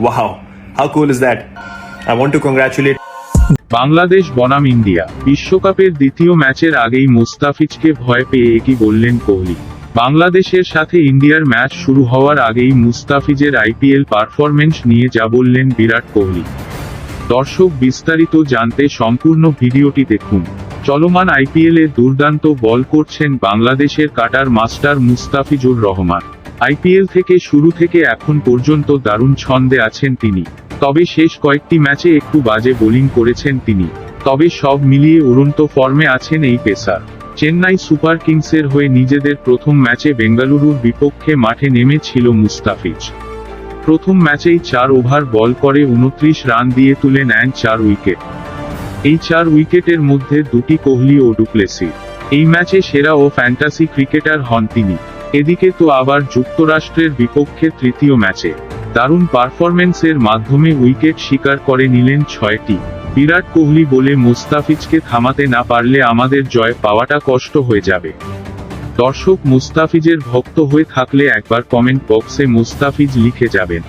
Wow, how cool is that? I want to congratulate Bangladesh বনাম India বিশ্বকাপের দ্বিতীয় ম্যাচের আগেই মুস্তাফিজকে ভয় পেয়ে একই বললেন কোহলি? বাংলাদেশের সাথে ইন্ডিয়ার ম্যাচ শুরু হওয়ার আগেই মুস্তাফিজের আইপিএল পারফরমেন্স নিয়ে যা বললেন বিরাট কোহলি। দর্শক বিস্তারিত জানতে সম্পূর্ণ ভিডিওটি দেখুন। চলমান আইপিএলে দুর্দান্ত বল করছেন বাংলাদেশের cutter master Mustafizur Rahman. IPL থেকে শুরু থেকে এখন পর্যন্ত দারুণ ছন্দে আছেন তিনি। তবে শেষ কয়েকটি ম্যাচে একটু বাজে বোলিং করেছেন তিনি। তবে সব মিলিয়ে উড়ন্ত ফর্মে আছেন এই পেসার। চেন্নাই সুপার কিংসের হয়ে নিজেদের প্রথম ম্যাচে বেঙ্গালুরুর বিপক্ষে মাঠে নেমেছিল মুস্তাফিজ। প্রথম ম্যাচেই চার ওভার বল করে উনত্রিশ রান দিয়ে তুলে নেন চার উইকেট। এই চার উইকেটের মধ্যে দুটি কোহলি ও ডুপ্লেসি। এই ম্যাচে সেরা ও ফ্যান্টাসি ক্রিকেটার হন তিনি। এদিকে তো আবার যুক্তরাষ্ট্রের বিপক্ষে তৃতীয় ম্যাচে। দারুণ পারফরমেন্সের মাধ্যমে উইকেট শিকার করে নিলেন ছয়টি। বিরাট কোহলি বলে মুস্তাফিজকে থামাতে না পারলে আমাদের জয় পাওয়াটা কষ্ট হয়ে যাবে। দর্শক মুস্তাফিজের ভক্ত হয়ে থাকলে একবার কমেন্ট বক্সে মুস্তাফিজ লিখে যাবেন।